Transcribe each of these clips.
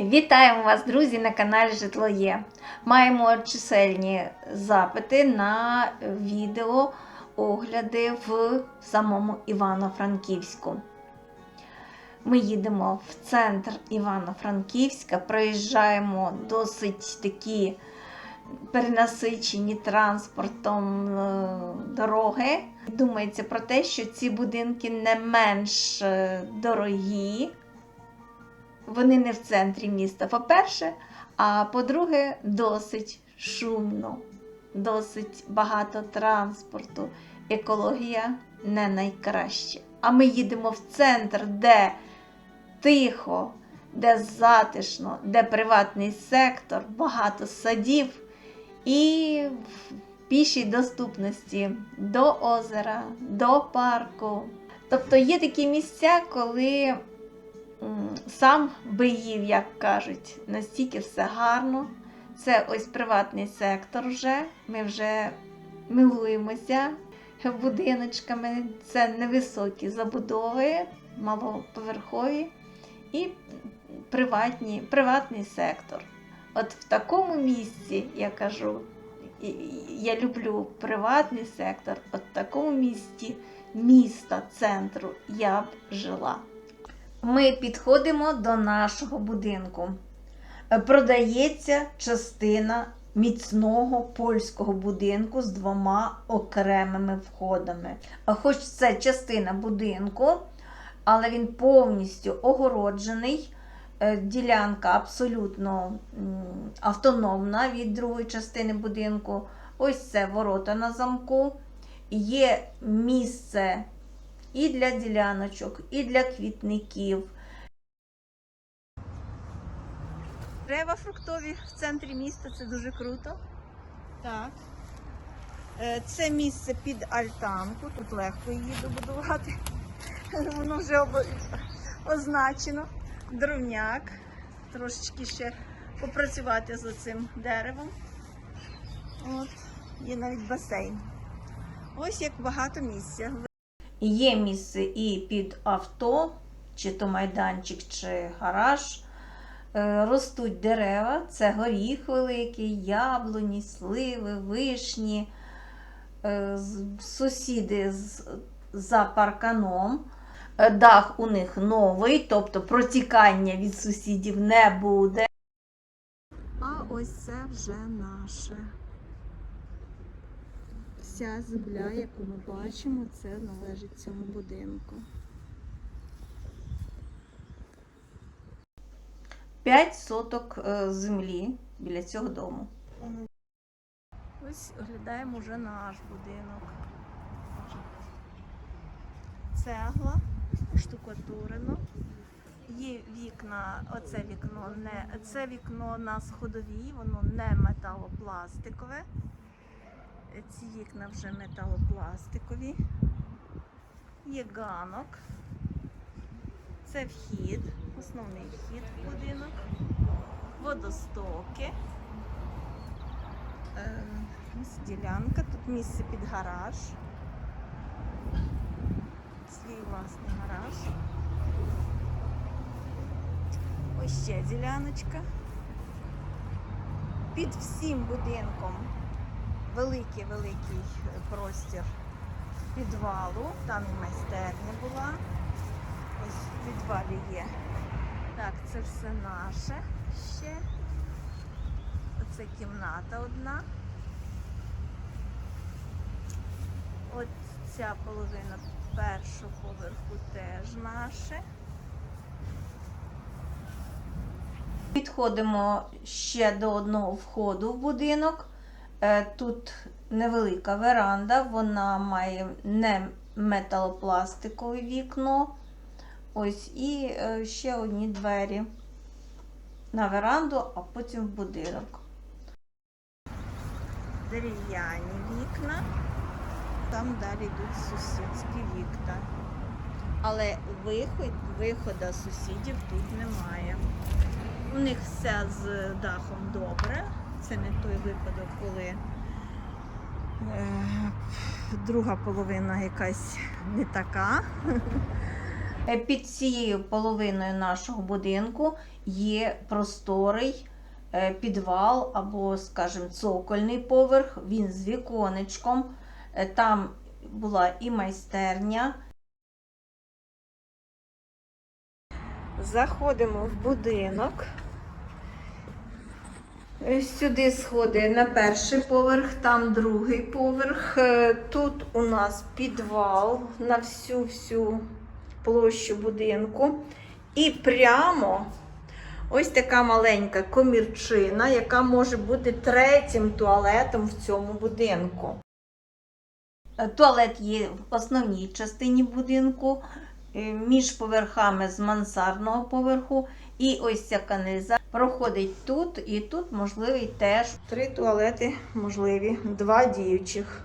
Вітаємо вас, друзі, на каналі Житло Є. Маємо чисельні запити на відео огляди в самому Івано-Франківську. Ми їдемо в центр Івано-Франківська, проїжджаємо досить такі перенасичені транспортом е, дороги. Думається про те, що ці будинки не менш е, дорогі. Вони не в центрі міста, по-перше, а по-друге, досить шумно, досить багато транспорту. Екологія не найкраща. А ми їдемо в центр, де тихо, де затишно, де приватний сектор, багато садів і в пішій доступності до озера, до парку. Тобто є такі місця, коли сам би їв, як кажуть, настільки все гарно. Це ось приватний сектор вже. Ми вже милуємося будиночками. Це невисокі забудови, малоповерхові і приватні, приватний сектор. От в такому місці, я кажу, я люблю приватний сектор, от в такому місті міста, центру я б жила. Ми підходимо до нашого будинку. Продається частина міцного польського будинку з двома окремими входами. Хоч це частина будинку, але він повністю огороджений. Е, Ділянка абсолютно автономна від другої частини будинку. Ось це ворота на замку. Є місце і для діляночок, і для квітників. Дерева фруктові в центрі міста це дуже круто. Так. Е, Це місце під альтанку. Тут легко її добудувати. Воно вже означено. Дровняк. Трошечки ще попрацювати з цим деревом. От. Є навіть басейн. Ось як багато місця. Є місце і під авто, чи то майданчик, чи гараж. Е, Ростуть дерева, це горіх великий, яблуні, сливи, вишні. Е, Сусіди за парканом. Е, Дах у них новий, тобто протікання від сусідів не буде. А ось це вже наше. Вся земля, яку ми бачимо, це належить цьому будинку. 5 соток е, землі біля цього дому. Ось оглядаємо вже наш будинок. Цегла, штукатурено. Є вікна, оце вікно не це вікно на сходовій, воно не металопластикове. Ці вікна вже металопластикові. Є ганок. Це вхід, основний вхід в будинок. Водостоки. Е, Ось ділянка, тут місце під гараж. Свій власний гараж. Ось ще діляночка. Під всім будинком великий-великий простір підвалу. Там і майстерня була. Ось в підвалі є. Так, це все наше ще. Оце кімната одна. От ця половина першого поверху теж наше. Підходимо ще до одного входу в будинок. Е, Тут невелика веранда, вона має не металопластикове вікно. Ось і е, ще одні двері на веранду, а потім в будинок. Дерев'яні вікна. Там далі йдуть сусідські вікна. Але виход, виходу сусідів тут немає. У них все з дахом добре. Це не той випадок, коли е, друга половина якась не така. Е, Під цією половиною нашого будинку є просторий е, підвал або, скажімо, цокольний поверх. Він з віконечком. Там була і майстерня. Заходимо в будинок. Сюди сходи на перший поверх, там другий поверх. Е, Тут у нас підвал на всю всю площу будинку. І прямо ось така маленька комірчина, яка може бути третім туалетом в цьому будинку. Е, Туалет є в основній частині будинку, е, між поверхами з мансардного поверху. І ось ця каналізація проходить тут, і тут можливий теж три туалети можливі, два діючих.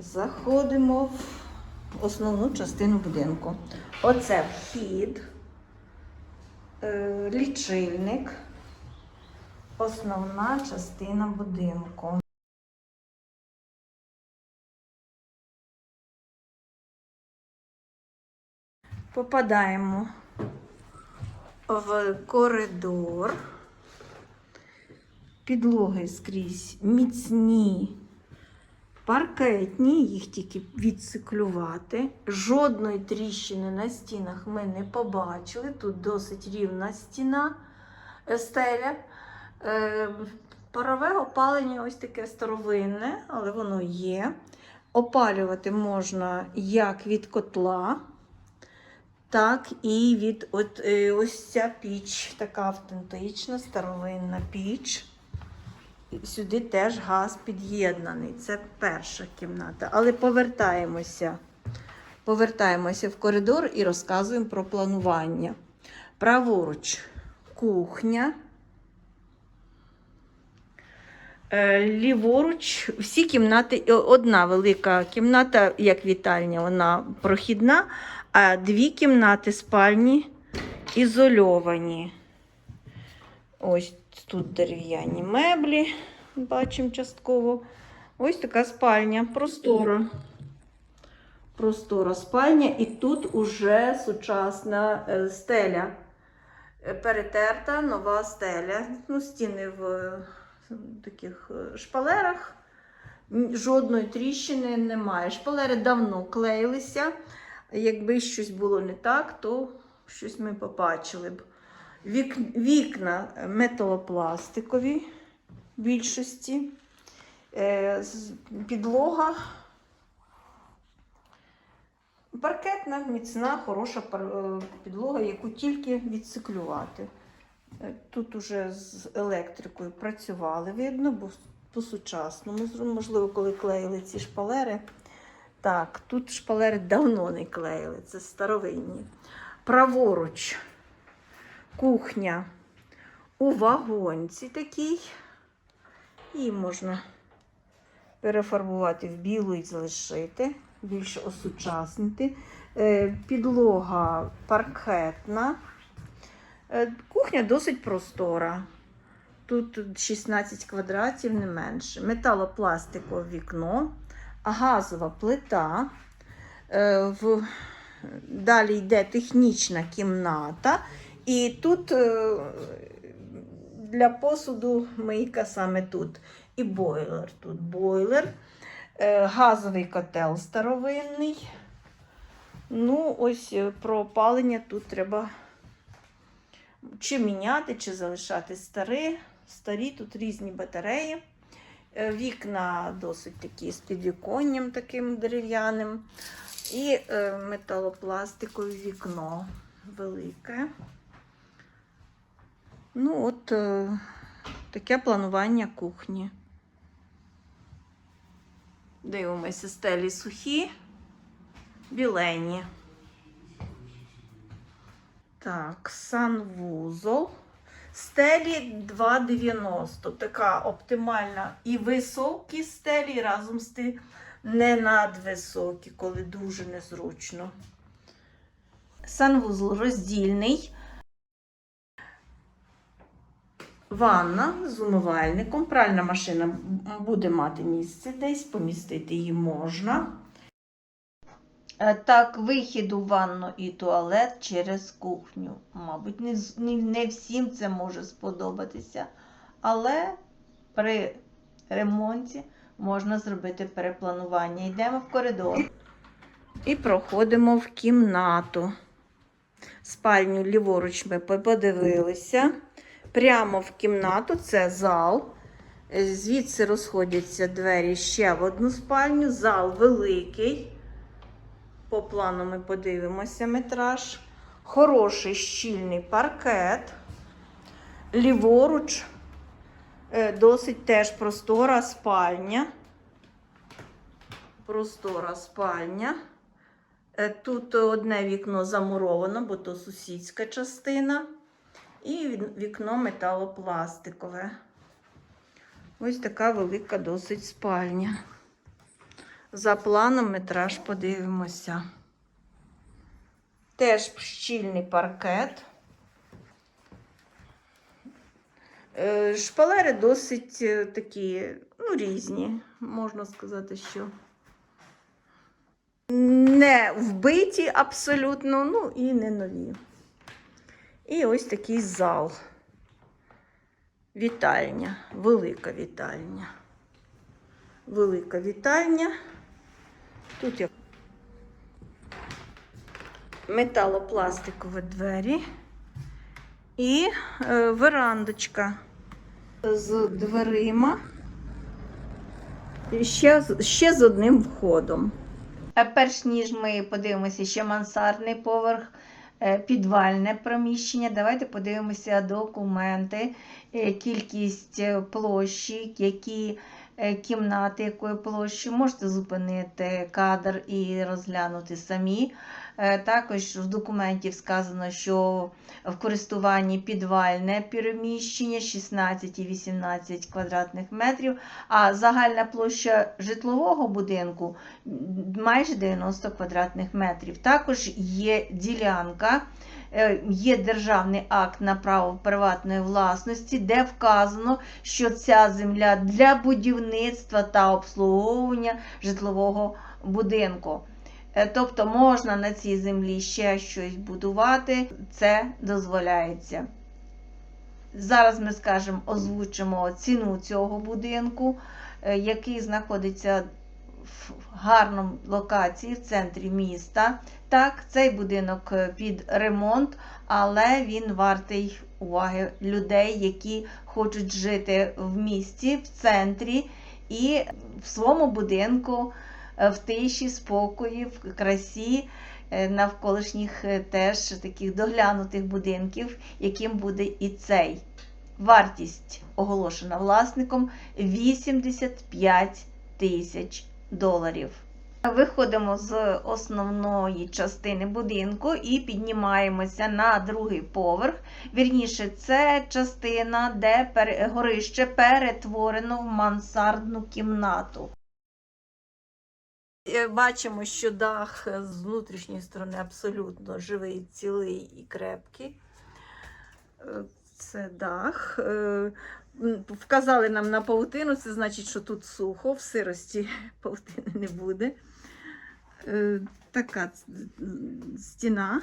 Заходимо в основну частину будинку. Оце вхід, е, лічильник, основна частина будинку. Попадаємо в коридор. Підлоги скрізь міцні, паркетні, їх тільки відциклювати. Жодної тріщини на стінах ми не побачили. Тут досить рівна стіна, е, стеля. Е, Парове опалення ось таке старовинне, але воно є. Опалювати можна як від котла, так і від от, е, ось ця піч, така автентична, старовинна піч. Сюди теж газ під'єднаний. Це перша кімната. Але повертаємося. Повертаємося в коридор і розказуємо про планування. Праворуч кухня. Е, Ліворуч, всі кімнати, одна велика кімната, як вітальня, вона прохідна, а дві кімнати спальні ізольовані. Ось тут дерев'яні меблі, бачимо частково. Ось така спальня, простора. Простора спальня, і тут уже сучасна е, стеля. Е, Перетерта нова стеля. Ну, стіни в е, таких шпалерах. Жодної тріщини немає. Шпалери давно клеїлися. Якби щось було не так, то щось ми побачили б. Вік, вікна металопластикові більшості. Е, підлога. Паркетна, міцна, хороша е, підлога, яку тільки відциклювати. Е, Тут уже з електрикою працювали, видно, бо по-сучасному, можливо, коли клеїли ці шпалери. Так, тут шпалери давно не клеїли, це старовинні. Праворуч кухня у вагонці такій. Її можна перефарбувати в білу і залишити, більше осучаснити. Е, Підлога паркетна. Е, Кухня досить простора. Тут 16 квадратів, не менше. Металопластикове вікно, газова плита. Е, В... Далі йде технічна кімната. І тут е, для посуду мийка саме тут. І бойлер. Тут бойлер, е, газовий котел старовинний. Ну, ось про опалення тут треба чи міняти, чи залишати старі. Старі, тут різні батареї. Е, Вікна досить такі з підвіконням таким дерев'яним. І е, металопластикове вікно велике. Ну, от е, таке планування кухні. Дивимося, стелі сухі, білені. Так, санвузол. Стелі 2,90. Така оптимальна. І високі стелі, і разом з тим не надвисокі, коли дуже незручно. Санвузол роздільний. Ванна з умивальником. Пральна машина буде мати місце десь, помістити її можна. Е, Так, вихід у ванну і туалет через кухню. Мабуть, не, всім це може сподобатися, але при ремонті можна зробити перепланування. Йдемо в коридор. І проходимо в кімнату. Спальню ліворуч ми подивилися. Прямо в кімнату це зал. Звідси розходяться двері ще в одну спальню. Зал великий. По плану ми подивимося метраж. Хороший щільний паркет. Ліворуч е, досить теж простора спальня. Простора спальня. Е, Тут одне вікно замуровано, бо то сусідська частина. І вікно металопластикове. Ось така велика досить спальня. За планом метраж подивимося. Теж щільний паркет. Е, Шпалери досить е, такі, ну, різні, можна сказати, що не вбиті абсолютно, ну і не нові. І ось такий зал. Вітальня, велика вітальня. Велика вітальня. Тут як металопластикові двері і е, верандочка з дверима. Ще, ще з одним входом. А перш ніж ми подивимося ще мансардний поверх, е, підвальне приміщення, давайте подивимося документи, е, кількість е, площі, які е, кімнати, якої площі. Можете зупинити кадр і розглянути самі. Е, Також в документі сказано, що в користуванні підвальне переміщення 16 і 18 квадратних метрів, а загальна площа житлового будинку майже 90 квадратних метрів. Також є ділянка, е, є державний акт на право приватної власності, де вказано, що ця земля для будівництва та обслуговування житлового будинку. Е, Тобто можна на цій землі ще щось будувати, це дозволяється. Зараз ми скажемо, озвучимо ціну цього будинку, е, який знаходиться гарному локації в центрі міста. Так, цей будинок е, під ремонт, але він вартий уваги людей, які хочуть жити в місті, в центрі і в своєму будинку е, в тиші, спокої, в красі е, навколишніх теж таких доглянутих будинків, яким буде і цей. Вартість оголошена власником 85 тисяч доларів. Виходимо з основної частини будинку і піднімаємося на другий поверх. Вірніше, це частина, де горище перетворено в мансардну кімнату. Е, Бачимо, що дах з внутрішньої сторони абсолютно живий, цілий і крепкий. Е, Це дах. Е, Вказали нам на павутину, це значить, що тут сухо, в сирості павутини не буде. Е, Така стіна.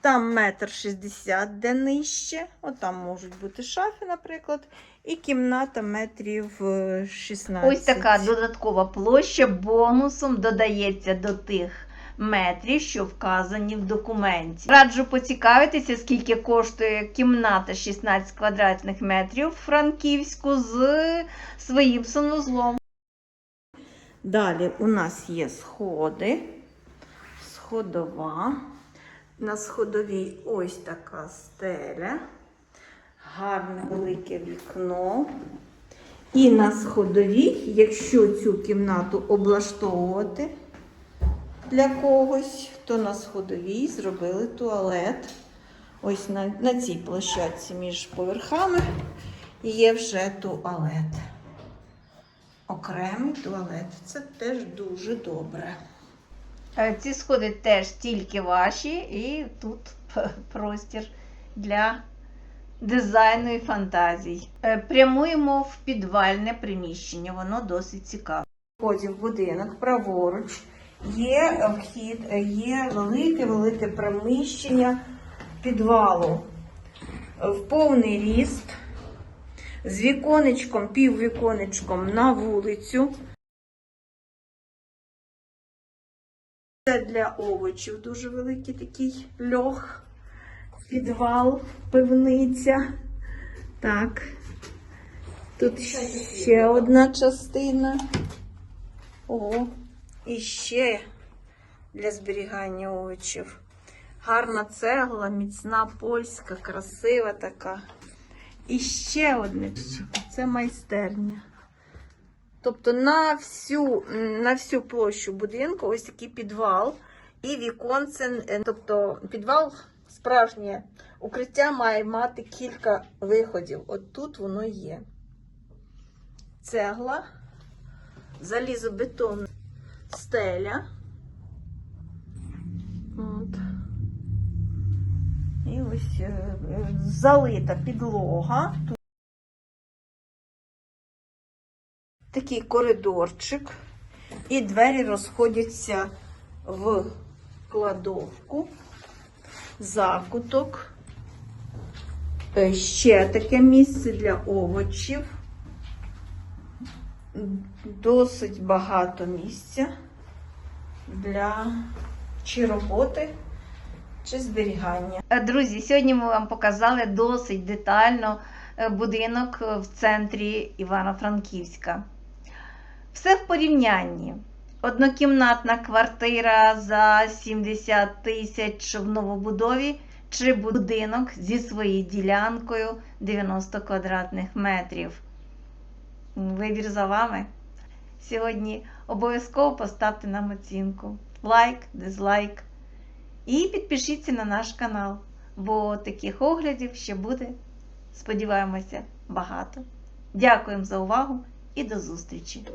Там метр шістдесят, де нижче. Отам можуть бути шафи, наприклад. І кімната метрів е, 16. Ось така додаткова площа бонусом додається до тих метрів, що вказані в документі. Раджу поцікавитися, скільки коштує кімната 16 квадратних метрів в Франківську з своїм санузлом. Далі у нас є сходи, сходова. На сходовій ось така стеля, гарне велике вікно. І на сходовій, якщо цю кімнату облаштовувати для когось, то на сходовій зробили туалет. Ось на, на цій площадці між поверхами є вже туалет. Окремий туалет. Це теж дуже добре. Е, Ці сходи теж тільки ваші, і тут простір для дизайну і фантазій. Е, Прямуємо в підвальне приміщення, воно досить цікаве. Входимо в будинок праворуч є вхід, є велике-велике приміщення підвалу в повний ріст з віконечком, піввіконечком на вулицю. Це для овочів дуже великий такий льох, підвал, пивниця. Так. Тут ще одна частина. О, і ще для зберігання овочів. Гарна цегла, міцна, польська, красива така. І ще одне. Це майстерня. Тобто на всю, на всю площу будинку ось такий підвал і віконце. е, Тобто підвал справжнє укриття має мати кілька виходів. От тут воно є. Цегла, залізобетон, стеля. От. І ось е, залита підлога. Такий коридорчик, і двері розходяться в кладовку, закуток. Е, Ще таке місце для овочів. Досить багато місця для чи роботи, чи зберігання. Е, Друзі, сьогодні ми вам показали досить детально е, будинок е, в центрі Івано-Франківська. Все в порівнянні. Однокімнатна квартира за 70 тисяч в новобудові чи будинок зі своєю ділянкою 90 квадратних метрів. Вибір за вами. Сьогодні обов'язково поставте нам оцінку. Лайк, дизлайк. І підпишіться на наш канал, бо таких оглядів ще буде, сподіваємося, багато. Дякуємо за увагу і до зустрічі!